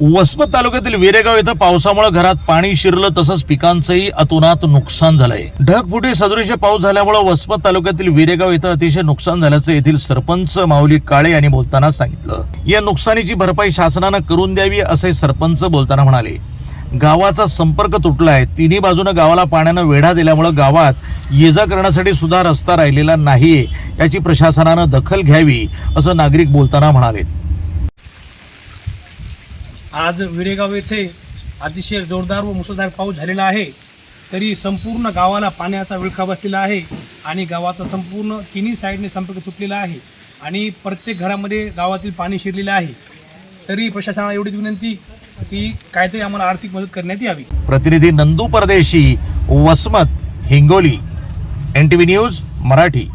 वसमत तालुक्यातील विरेगाव इथं पावसामुळे घरात पाणी शिरलं तसंच पिकांचंही अतोनात नुकसान झालंय. ढगफुटी सदृश पाऊस झाल्यामुळे वसमत तालुक्यातील विरेगाव इथं अतिशय नुकसान झाल्याचं येथील सरपंच माऊली काळे यांनी बोलताना सांगितलं. या नुकसानीची भरपाई शासनानं करून द्यावी असे सरपंच बोलताना म्हणाले. गावाचा संपर्क तुटलाय. तिन्ही बाजूनं गावाला पाण्यानं वेढा दिल्यामुळे गावात ये जा करण्यासाठी सुद्धा रस्ता राहिलेला नाहीये. याची प्रशासनानं दखल घ्यावी असं नागरिक बोलताना म्हणाले आज विरेगाव येथे अतिशय जोरदार व मुसळधार पाऊस झालेला आहे. तरी संपूर्ण गावाला पाण्याचा विळखा बसलेला आहे आणि गावाचा संपूर्ण तिन्ही साईडने संपर्क तुटलेला आहे आणि प्रत्येक घरामध्ये गावातील पाणी शिरलेलं आहे. तरी प्रशासनाला एवढीच विनंती की काहीतरी आम्हाला आर्थिक मदत करण्यात यावी. प्रतिनिधी Nandu Pardeshi Vasmat Hingoli. N T V news Marathi.